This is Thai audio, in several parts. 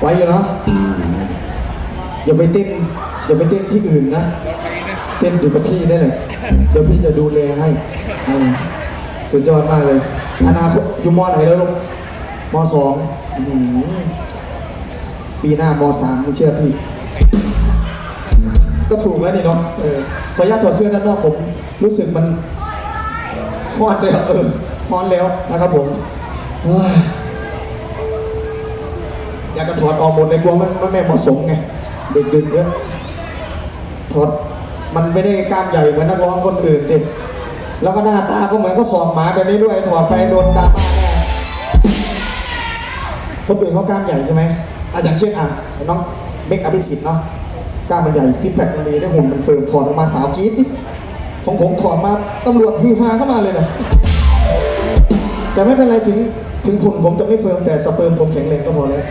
ไว้อยู่เนาะอย่าไปเต้นอย่าไปเต้นที่อื่นนะเต้นอยู่กับพี่ได้เลยเดี๋ยวพี่จะดูแลให้อืมสุดยอดมากเลยอนาคตอยู่มอไหนแล้วลูกมสองอื้อหือปีหน้ามสามมึงเชื่อพี่ ก็ถูกแล้วนี่เนาะเออขออนุญาตถอดเสื้อด้านนอกผม รู้สึกมันฮอนแล้วเออฮอนแล้วนะครับผมเฮ้ย อยากจะถอดออกหมดเลยกลัวมันมันไม่เหมาะสมไงเด็กดึกเยอะถอดมันไม่ได้กล้ามใหญ่เหมือนนักร้องคนอื่นติแล้วก็หน้าตาก็เหมือนเขาสอบหมาแบบนี้ด้วยถอดไปโดนดราม่าแน่คนอื่นเขากล้ามใหญ่ใช่ไหมอะอย่างเช่นอะไอ้น้องเบคอภิสิทธิ์เนาะกล้ามมันใหญ่ที่แพคมันมีได้หุ่นมันเฟิร์มถอดออกมาสาวกรี๊ดของผมถอดมาตำรวจฮือฮาเข้ามาเลยนะ แต่ไม่เป็นไรถึงถึงหุ่นผมจะไม่เฟิร์มแต่สเปิร์มผมแข็งแรงก็พอแล้ว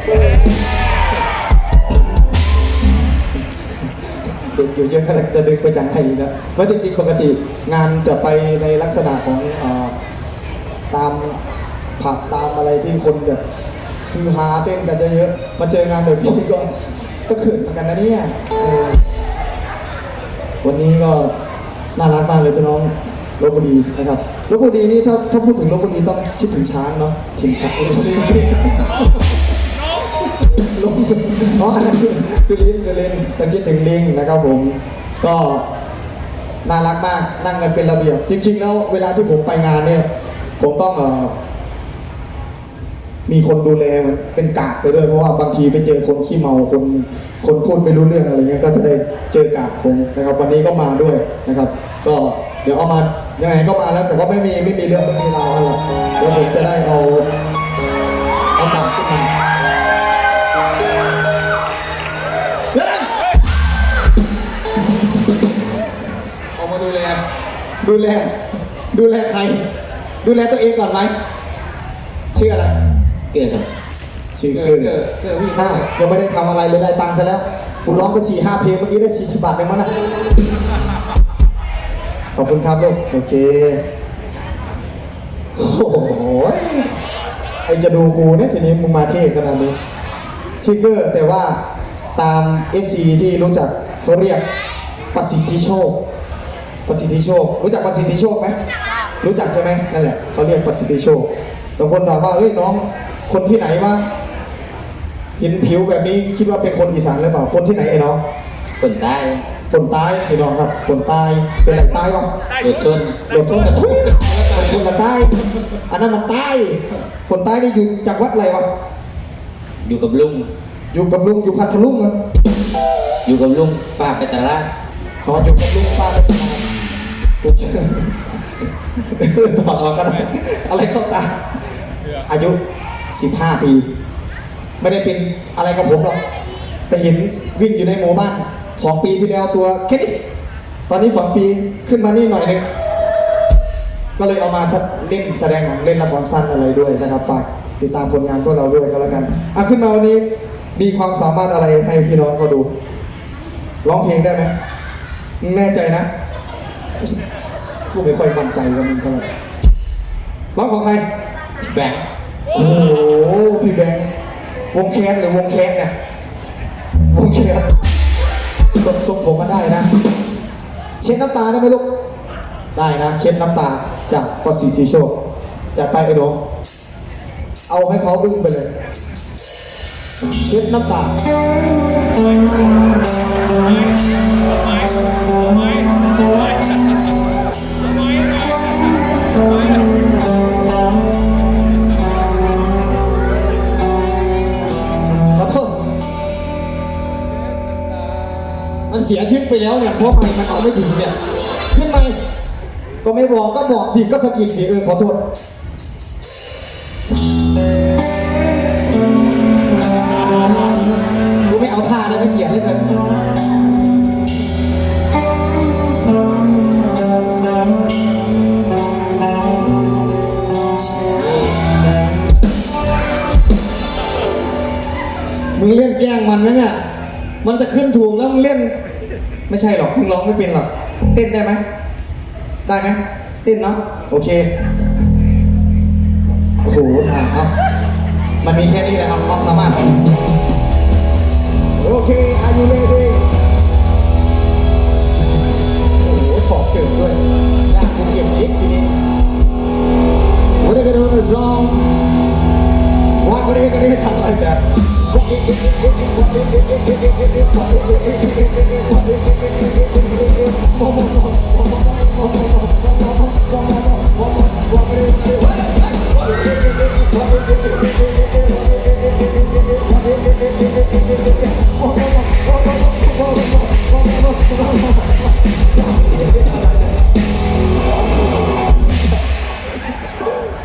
เด็กอยู่เยอะขนาดจะดึงไปจังไห้นะเพราะจริงๆปกติงานจะไปในลักษณะของอตามผับตามอะไรที่คนแบบฮือฮาเต้นกันเยอะๆมาเจองานแบบนี้ก็ก็เขินเหมือนกันนะเนี่ยวันนี้ก็น่ารักมากเลยพี่น้องลบบุรีนะครับ ลบบุรีนี่ถ้าถ้าพูดถึงลบบุรีต้องคิดถึงช้างเนาะทีมช้างไม่ใช่ลบอ๋ออันนั้นคือสุรินทร์สุรินต้องคิดถึงลิงนะครับผมก็น่ารักมากนั่งกันเป็นระเบียบ จริงๆแล้วเวลาที่ผมไปงานเนี่ย ผมต้องเอ่อมีคนดูแลเป็นกาดไปด้วยเพราะว่าบางทีไปเจอคนขี้เมาคนคนพูดไม่รู้เรื่องอะไรเงี้ยก็จะได้เจอกาดผมนะครับ วันนี้ก็มาด้วยนะครับ ก็เดี๋ยวเอามา ยังไงก็มาแล้วแต่ว่าไม่มีไม่มีเรื่องไม่มีราวอะไรหรอกเดี๋ยวผมจะได้เอาเอากาดขึ้นมาเฮ้ยออกมาดูแลดูแลดูแลใคร ดูแลตัวเองก่อนไหมชื่ออะไรเกิดครับชื่อเกิเกิดนเกิดเกิดพี่อ้าวยังไม่ได้ทำอะไรเลยได้ตังค์ซะแล้วคุณร้องไปสี่ห้าเพลงเมื่อกี้ได้สี่สิบบาทเองมั้งนะ ขอบคุณครับลูกโอเคโอ้โหไอจะดูกูเนี่ยทีนี้มึงมาเท่ขนาดนี้ชิกเกอร์แต่ว่าตาม FC ที่รู้จักเขาเรียกประสิทธิโชค ประสิทธิโชค รู้จักประสิทธิโชคไหมรู้จักใช่ไหมนั่นแหละเขาเรียกประสิทธิโชคบางคนถามว่าเอ้ยน้องคนที่ไหนวะเห็นผิวแบบนี้คิดว่าเป็นคนอีสานหรือเปล่าคนที่ไหนไอ้น้องคนใต้ คนใต้พี่น้องครับคนใต้เป็นอะไรใต้วะรถชนโดดชนกับทุกคนละใต้อันนั้นมันใต้คนใต้นี่อยู่จากวัดอะไรวะอยู่กับลุง อยู่กับลุงอยู่พัทลุงอะอยู่กับลุงป้าไปตลาดอ๋ออยู่กับลุงป้าเป็นตาถอดออกก็ได้อะไรเข้าตา อายุ15ปี ไม่ได้เป็นอะไรกับผมหรอกไปเห็นวิ่งอยู่ในหมู่บ้าน สองปีที่แล้วตัวแค่นี้ตอนนี้สองปีขึ้นมานี่หน่อยหนึงก็เลยเอามาเล่นแสดงหนังเล่นละครสั้นอะไรด้วยนะครับฝากติดตามผลงานพวกเราด้วยก็แล้วกันอะขึ้นมาวันนี้มีความสามารถอะไรให้พี่น้องเขาดูร้องเพลงได้ไหมแน่ใจนะกูไม่ค่อยมั่นใจกับมึงเท่าไหร่ร้องของใครแบงค์โอ้โหพี่แบงค์วงแคสหรือวงแคสเนี่ยวงแคส กดทรงผมมาได้นะ เช็ดน้ำตาได้ไหมลูก ได้นะ เช็ดน้ำตาจากประสิทธิโชคจัดไปไอ้หนูเอาให้เขาบึ้งไปเลย เช็ดน้ำตา มันเสียยึดไปแล้วเนี่ยเพราะไม่มันเอาไม่ถึงเนี่ยขึ้นไหมก็ไม่บอกก็บอกดิก็สะกิดดิเออขอโทษดูไม่เอาท่าเลยไม่เกียดเลยเกินมึงเล่นแกล้งมันนะเนี่ย มันจะขึ้นถูกแล้วมึงเล่น ไม่ใช่หรอกมึงร้องไม่เป็นหรอกเต้นได้ไหมได้ไหมเต้นเนาะโอเคโอ้โหอะเอามันมีแค่นี้แหละเอาความสามารถ you lady โอ้โหขอบเก่งด้วยยากเก่งยิกทีนี้ What are you gonna do ว่าก็ได้ก็ได้ทำอะไรแบบ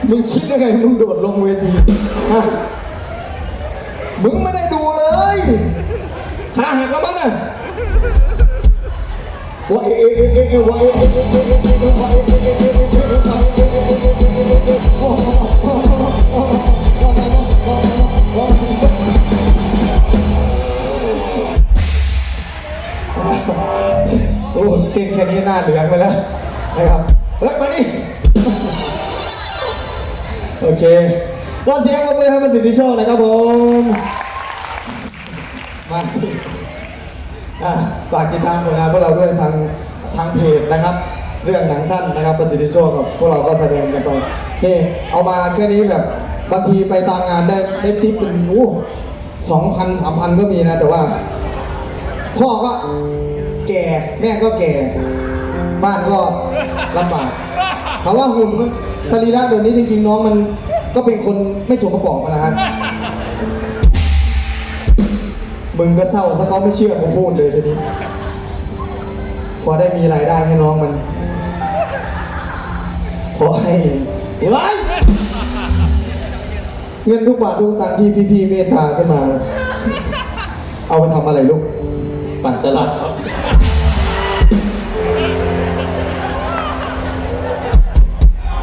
มึงคิดยังไงมึงโดดลงเวทีะมึงไม่ได้ดูเลยขาหักแล้วมั้งน่ะว่าเอเอเอเอเอว่าเอเอเอเอเอเอว่าเอเอเอเอเอโอ้เต้นแค่นี้หน้าเหลืองไปแล้วนะครับเฮ้ยมานี่โอเค ก็เสียงปรบมือให้ประสิทธิโชคนะครับผม มาสิอะฝากติดตามผลงานพวกเราด้วยทางทางเพจนะครับ เรื่องหนังสั้นนะครับประสิทธิโชคกับพวกเราก็แสดงกันไปนี่เอามาแค่นี้แบบบางทีไปตามงานได้ได้ทิปเป็นโอ้สองพันสามพันก็มีนะแต่ว่า พ่อก็แก่แม่ก็แก่ บ้านก็ลำบากถามว่าหุ่นมันสรีระแบบนี้จริงๆน้องมัน ก็เป็นคนไม่สมประกอบนะฮะมึงก็เศร้าซะเขาไม่เชื่อผมพูดเลยทีนี้พอได้มีรายได้ให้น้องมัน ขอให้ไว้เงินทุกบาททุกตังค์ที่พี่ๆเมตตาขึ้นมา เอาไปทำอะไรลูก ปั่นสลัดครับ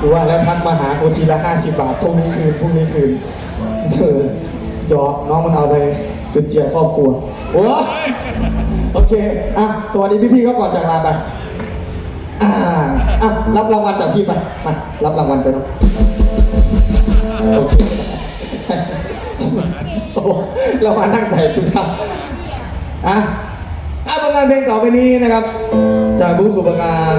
หรือว่าแล้วทักมาหากูทีละห้าสิบบาทพรุ่งนี้คืนพรุ่งนี้คืนเออหยอกน้องมันเอาไปจุดเจียครอบครัวโอ้โอเคอะสวัสดีพี่ๆเขาก่อนจากลาไปอ่าอะรับรางวัลจากพี่ไปมารับรางวัลไปเนาะโอเคโอ้เรามานั่งใส่ชุดครับอะอะผลงานเพลงต่อไปนี้นะครับ จากบูสุปการ